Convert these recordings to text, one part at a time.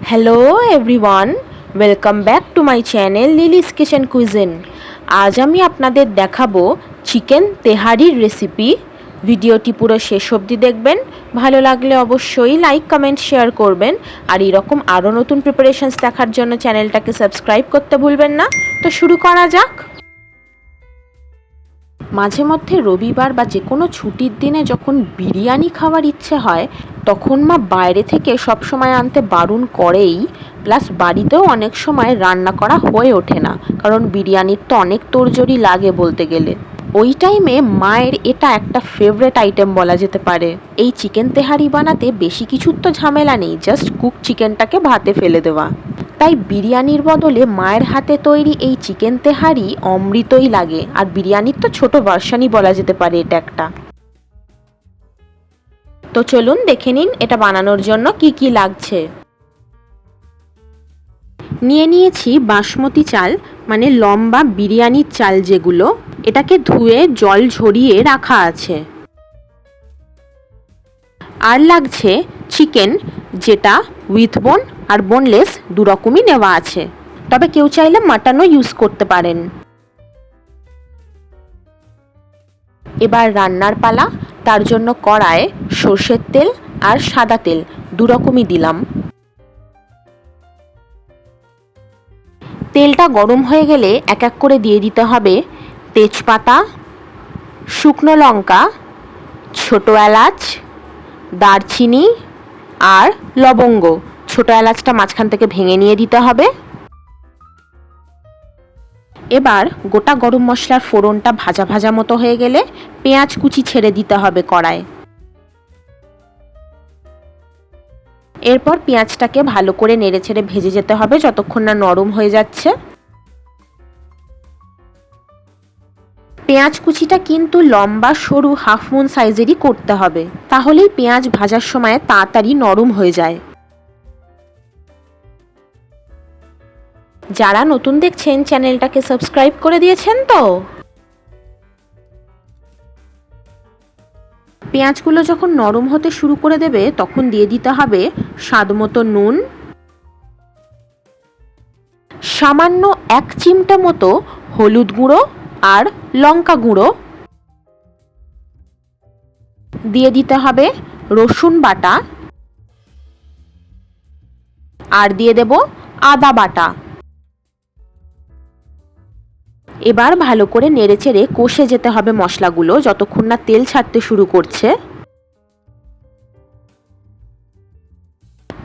Hello everyone welcome back to my channel Lily's kitchen cuisine আজ আমি আপনাদের দেখাবো চিকেন তেহারির রেসিপি ভিডিওটি পুরো শেষ অবধি দেখবেন। ভালো লাগলে অবশ্যই লাইক কমেন্ট শেয়ার করবেন। আর এরকম আরও নতুন প্রিপারেশনস দেখার জন্য চ্যানেলটাকে সাবস্ক্রাইব করতে ভুলবেন না। তো শুরু করা যাক। মাঝে মধ্যে রবিবার বা যে কোনো ছুটির দিনে যখন বিরিয়ানি খাওয়ার ইচ্ছে হয় তখন মা বাইরে থেকে সব সময় আনতে বারণ করেই, প্লাস বাড়িতেও অনেক সময় রান্না করা হয়ে ওঠে না, কারণ বিরিয়ানির তো অনেক তোড়জোড়ি লাগে বলতে গেলে। ওই টাইমে মায়ের এটা একটা ফেভারেট আইটেম বলা যেতে পারে। এই চিকেন তেহারি বানাতে বেশি কিছুর তো ঝামেলা নেই জাস্ট কুক চিকেনটাকে ভাতে ফেলে দেওয়া। তাই বিরিয়ানির বদলে মায়ের হাতে তৈরি এই চিকেন তেহারি অমৃতই লাগে, আর বিরিয়ানির তো ছোট ভার্সানই বলা যেতে পারে এটা একটা। তো চলুন দেখে নিন এটা বানানোর জন্য কি কি লাগছে। নিয়ে নিয়েছি বাসমতি চাল মানে লম্বা বিরিয়ানির চাল যেগুলো, এটাকে ধুয়ে জল ঝরিয়ে রাখা আছে। আর লাগছে চিকেন, যেটা উইথ বোন আর বোনলেস দু রকমই নেওয়া আছে। তবে কেউ চাইলে মাটনও ইউজ করতে পারেন। এবার রান্নার পালা, তার জন্য কড়ায় সর্ষের তেল আর সাদা তেল দু রকমই দিলাম। তেলটা গরম হয়ে গেলে এক এক করে দিয়ে দিতে হবে তেজপাতা, শুকনো লঙ্কা, ছোটো এলাচ, দারচিনি আর লবঙ্গ। ছোটো এলাচটা মাঝখান থেকে ভেঙে নিয়ে দিতে হবে। এবার গোটা গরম মশলার ফোড়নটা ভাজা ভাজা মতো হয়ে গেলে পেঁয়াজ কুচি ছেড়ে দিতে হবে কড়ায় এরপর পেঁয়াজটাকে ভালো করে নেড়ে ছেড়ে ভেজে যেতে হবে যতক্ষণ না নরম হয়ে যাচ্ছে। পেঁয়াজ কুচিটা কিন্তু লম্বা, সরু, হাফ মুন সাইজেরই করতে হবে। তাহলেই পেঁয়াজ ভাজার সময় তাড়াতাড়ি নরম হয়ে যায়। যারা নতুন দেখছেন, চ্যানেলটাকে সাবস্ক্রাইব করে দিয়েছেন তো? পেঁয়াজগুলো যখন নরম হতে শুরু করে দেবে, তখন দিয়ে দিতে হবে স্বাদ মতো নুন, সামান্য এক চিমটা মতো হলুদ গুঁড়ো আর লঙ্কা গুঁড়ো। দিয়ে দিতে হবে রসুন বাটা। আর দিয়ে দেব আদা বাটা। এবার ভালো করে নেড়েচেড়ে কষে যেতে হবে মশলাগুলো যতক্ষণ না তেল ছাড়তে শুরু করছে।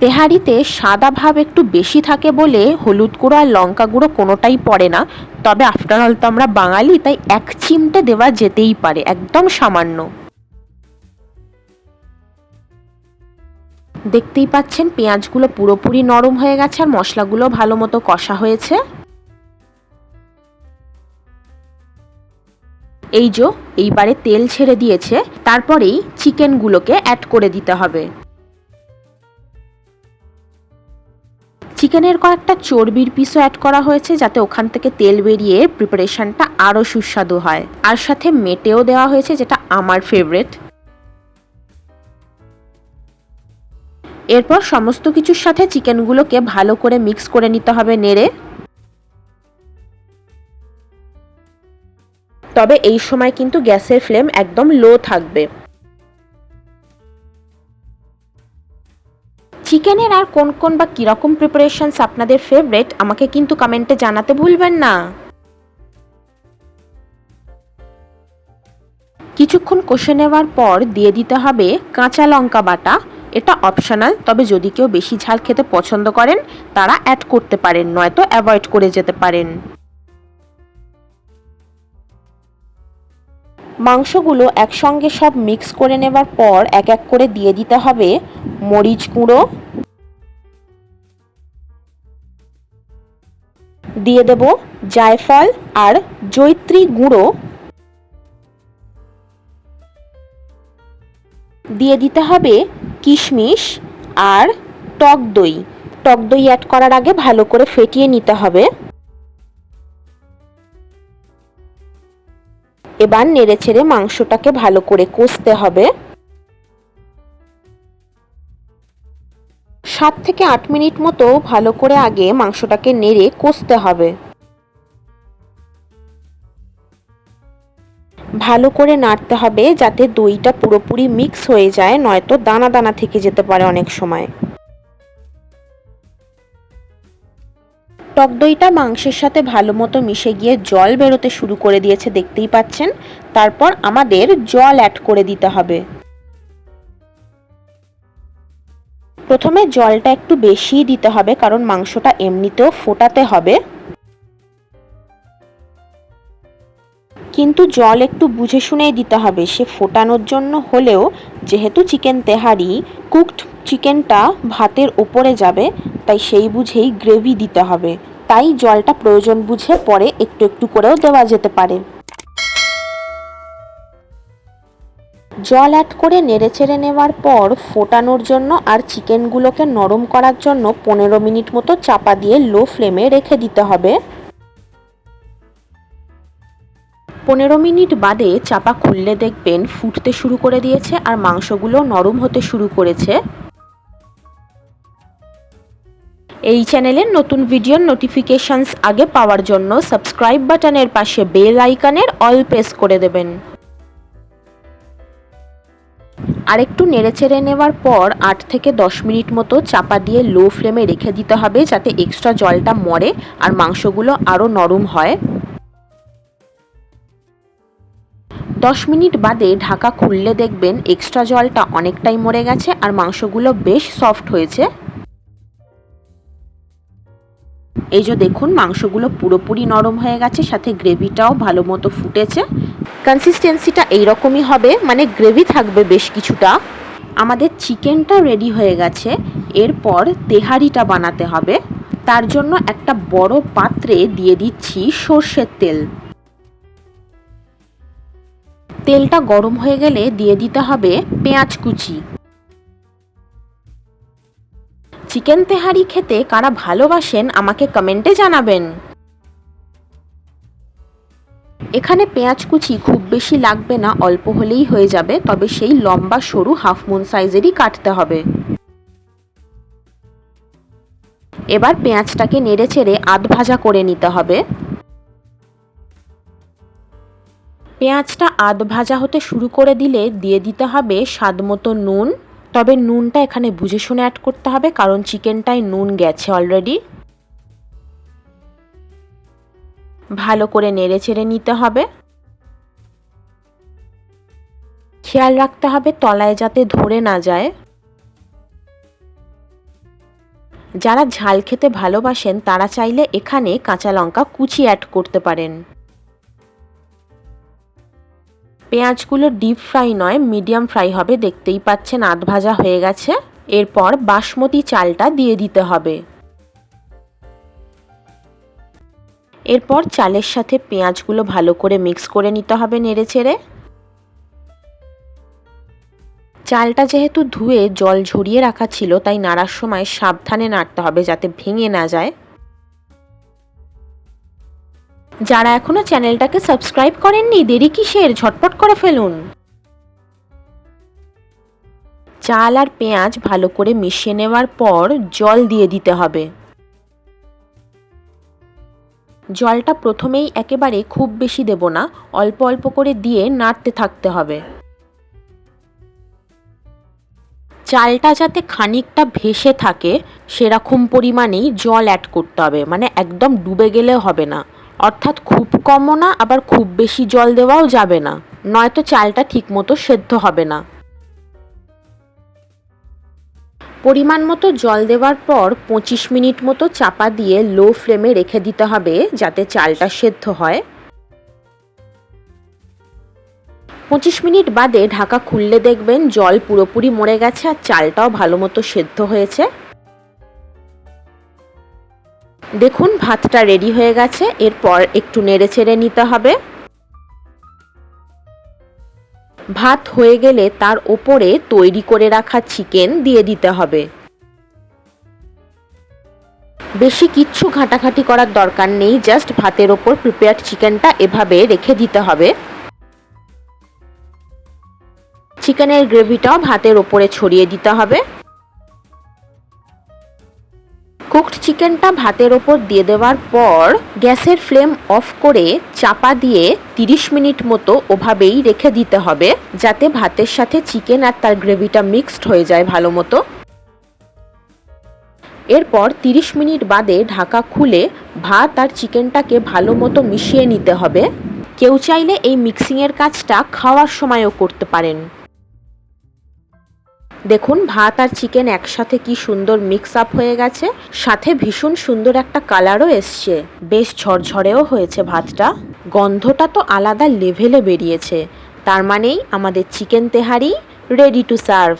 তেহারিতে সাদা ভাব একটু বেশি থাকে বলে হলুদ গুঁড়ো আর লঙ্কা গুঁড়ো কোনোটাই পড়ে না। তবে আফটার অল তো আমরা বাঙালি, তাই এক চিমটে দেওয়া যেতেই পারে, একদম সামান্য। দেখতেই পাচ্ছেন পেঁয়াজগুলো পুরোপুরি নরম হয়ে গেছে আর মশলাগুলো ভালো মতো কষা হয়েছে। এই যে, এইবারে তেল ছেড়ে দিয়েছে, তারপরেই চিকেনগুলোকে অ্যাড করে দিতে হবে। চিকেনের কয়েকটা চর্বির পিসও অ্যাড করা হয়েছে যাতে ওখান থেকে তেল বেরিয়ে প্রিপারেশনটা আরও সুস্বাদু হয়। আর সাথে মেটেও দেওয়া হয়েছে যেটা আমার ফেভারেট এরপর সমস্ত কিছুর সাথে চিকেনগুলোকে ভালো করে মিক্স করে নিতে হবে নেড়ে। তবে এই সময় কিন্তু গ্যাসের ফ্লেম একদম লো থাকবে। চিকেনের আর কোন কোন বা কীরকম প্রিপারেশনস আপনাদের ফেভারেট আমাকে কিন্তু কমেন্টে জানাতে ভুলবেন না। কিছুক্ষণ কষে নেওয়ার পর দিয়ে দিতে হবে কাঁচা লঙ্কা বাটা। এটা অপশনাল তবে যদি কেউ বেশি ঝাল খেতে পছন্দ করেন, তারা অ্যাড করতে পারেন, নয়তো অ্যাভয়েড করে যেতে পারেন। মাংসগুলো একসঙ্গে সব মিক্স করে নেবার পর এক এক করে দিয়ে দিতে হবে মরিচ গুঁড়ো। দিয়ে দেব জায়ফল আর জৈত্রী গুঁড়ো। দিয়ে দিতে হবে কিশমিশ আর টক দই। টক দই অ্যাড করার আগে ভালো করে ফেটিয়ে নিতে হবে। এবার নেড়ে ছেড়ে মাংসটাকে ভালো করে কষতে হবে। সাত থেকে আট মিনিট মতো ভালো করে আগে মাংসটাকে নেড়ে কষতে হবে। ভালো করে নাড়তে হবে যাতে দইটা পুরোপুরি মিক্স হয়ে যায়, নয়তো দানা দানা থেকে যেতে পারে অনেক সময়। টক দইটা মাংসের সাথে ভালো মতো মিশে গিয়ে জল বেরোতে শুরু করে দিয়েছে, দেখতেই পাচ্ছেন। তারপর আমাদের জল অ্যাড করে দিতে হবে। প্রথমে জলটা একটু বেশি দিতে হবে, কারণ মাংসটা এমনিতেও ফোটাতে হবে। কিন্তু জল একটু বুঝে শুনেই দিতে হবে, সে ফোটানোর জন্য হলেও যেহেতু চিকেন তেহারি কুকড চিকেনটা ভাতের ওপরে যাবে, তাই সেই বুঝেই গ্রেভি দিতে হবে। তাই জলটা প্রয়োজন বুঝে পরে একটু একটু করেও দেওয়া যেতে পারে। জল অ্যাড করে নেড়ে নেড়েচেড়ে নেওয়ার পর ফোটানোর জন্য আর চিকেনগুলোকে নরম করার জন্য পনেরো মিনিট মতো চাপা দিয়ে লো ফ্লেমে রেখে দিতে হবে। পনেরো মিনিট বাদে চাপা খুললে দেখবেন ফুটতে শুরু করে দিয়েছে আর মাংসগুলো নরম হতে শুরু করেছে। এই চ্যানেলের নতুন ভিডিওর নোটিফিকেশনস আগে পাওয়ার জন্য সাবস্ক্রাইব বাটনের পাশে বেল আইকনের অল প্রেস করে দেবেন। আর একটু নেড়েচেড়ে নেওয়ার পর আট থেকে দশ মিনিট মতো চাপা দিয়ে লো ফ্লেমে রেখে দিতে হবে যাতে এক্সট্রা জলটা মরে আর মাংসগুলো আরও নরম হয়। দশ মিনিট বাদে ঢাকা খুললে দেখবেন এক্সট্রা জলটা অনেকটাই মরে গেছে আর মাংসগুলো বেশ সফট হয়েছে। এই যে দেখুন, মাংসগুলো পুরোপুরি নরম হয়ে গেছে, সাথে গ্রেভিটাও ভালো মতো ফুটেছে। কনসিস্টেন্সিটা এইরকমই হবে মানে গ্রেভি থাকবে বেশ কিছুটা। আমাদের চিকেনটা রেডি হয়ে গেছে, এরপর তেহারিটা বানাতে হবে। তার জন্য একটা বড় পাত্রে দিয়ে দিচ্ছি সর্ষের তেল। তেলটা গরম হয়ে গেলে দিয়ে দিতে হবে পেঁয়াজ কুচি। চিকেন তেহারি খেতে কারা ভালোবাসেন আমাকে কমেন্টে জানাবেন। এখানে পেঁয়াজ কুচি খুব বেশি লাগবে না, অল্প হলেই হয়ে যাবে, তবে সেই লম্বা, সরু, হাফ মুন সাইজেরই কাটতে হবে। এবার পেঁয়াজটাকে নেড়ে চেড়ে আধ ভাজা করে নিতে হবে। পেঁয়াজটা আধ ভাজা হতে শুরু করে দিলে দিয়ে দিতে হবে স্বাদ মতো নুন তবে নুনটা এখানে বুঝে শুনে অ্যাড করতে হবে, কারণ চিকেনটায় নুন গেছে অলরেডি ভালো করে নেড়ে চেড়ে নিতে হবে। খেয়াল রাখতে হবে তলায় যাতে ধরে না যায়। যারা ঝাল খেতে ভালোবাসেন, তারা চাইলে এখানে কাঁচা লঙ্কা কুচি অ্যাড করতে পারেন। পেঁয়াজগুলো ডিপ ফ্রাই নয় মিডিয়াম ফ্রাই হবে, দেখতেই পাচ্ছেন আধ ভাজা হয়ে গেছে। এরপর বাসমতি চালটা দিয়ে দিতে হবে। এরপর চালের সাথে পেঁয়াজগুলো ভালো করে মিক্স করে নিতে হবে নেড়ে চেড়ে চালটা যেহেতু ধুয়ে জল ঝরিয়ে রাখা ছিল, তাই নাড়ার সময় সাবধানে নাড়তে হবে যাতে ভেঙে না যায়। যারা এখনও চ্যানেলটাকে সাবস্ক্রাইব করেননি, দেরি কিসের? ঝটপট করে ফেলুন। চাল আর পেঁয়াজ ভালো করে মিশিয়ে নেওয়ার পর জল দিয়ে দিতে হবে। জলটা প্রথমেই একেবারে খুব বেশি দেব না, অল্প অল্প করে দিয়ে নাড়তে থাকতে হবে। চালটা যাতে খানিকটা ভেসে থাকে, সেরকম পরিমাণেই জল অ্যাড করতে হবে মানে একদম ডুবে গেলে হবে না। অর্থাৎ খুব কমও না, আবার খুব বেশি জল দেওয়াও যাবে না। নয়তো চালটা ঠিকমতো সেদ্ধ হবে না। পরিমাণ মতো জল দেওয়ার পর পঁচিশ মিনিট মতো চাপা দিয়ে লো ফ্লেমে রেখে দিতে হবে যাতে চালটা সেদ্ধ হয়। পঁচিশ মিনিট বাদে ঢাকা খুললে দেখবেন জল পুরোপুরি মরে গেছে আর চালটাও ভালো মতো সেদ্ধ হয়েছে। দেখুন, ভাতটা রেডি হয়ে গেছে, এরপর একটু নেড়ে চেড়ে নিতে হবে। ভাত হয়ে গেলে তার ওপরে তৈরি করে রাখা চিকেন দিয়ে দিতে হবে। বেশি কিচ্ছু ঘাঁটাঘাঁটি করার দরকার নেই জাস্ট ভাতের ওপর প্রিপেয়ার্ড চিকেনটা এভাবে রেখে দিতে হবে। চিকেনের গ্রেভিটাও ভাতের ওপরে ছড়িয়ে দিতে হবে। কুকড চিকেনটা ভাতের ওপর দিয়ে দেওয়ার পর গ্যাসের ফ্লেম অফ করে চাপা দিয়ে 30 মিনিট মতো ওভাবেই রেখে দিতে হবে, যাতে ভাতের সাথে চিকেন আর তার গ্রেভিটা মিক্সড হয়ে যায় ভালো মতো। এরপর 30 মিনিট বাদে ঢাকা খুলে ভাত আর চিকেনটাকে ভালো মতো মিশিয়ে নিতে হবে। কেউ চাইলে এই মিক্সিংয়ের কাজটা খাওয়ার সময়ও করতে পারেন। দেখুন, ভাত আর চিকেন একসাথে কি সুন্দর মিক্স আপ হয়ে গেছে। সাথে ভীষণ সুন্দর একটা কালারও এসছে। বেশ ঝরঝরেও হয়েছে ভাতটা। গন্ধটা তো আলাদা লেভেলে বেরিয়েছে। তার মানেই আমাদের chicken tehari ready to serve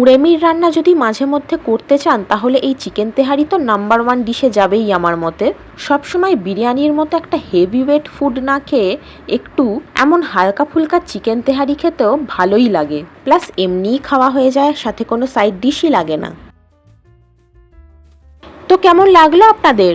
কুড়েমির রান্না যদি মাঝে মধ্যে করতে চান, তাহলে এই চিকেন তেহারি তো নাম্বার ওয়ান ডিশে যাবেই আমার মতে। সবসময় বিরিয়ানির মতো একটা হেভি ওয়েট ফুড না খেয়ে একটু এমন হালকা ফুলকা চিকেন তেহারি খেতেও ভালোই লাগে। প্লাস এমনিই খাওয়া হয়ে যায়, সাথে কোনো সাইড ডিশই লাগে না। তো কেমন লাগল আপনাদের?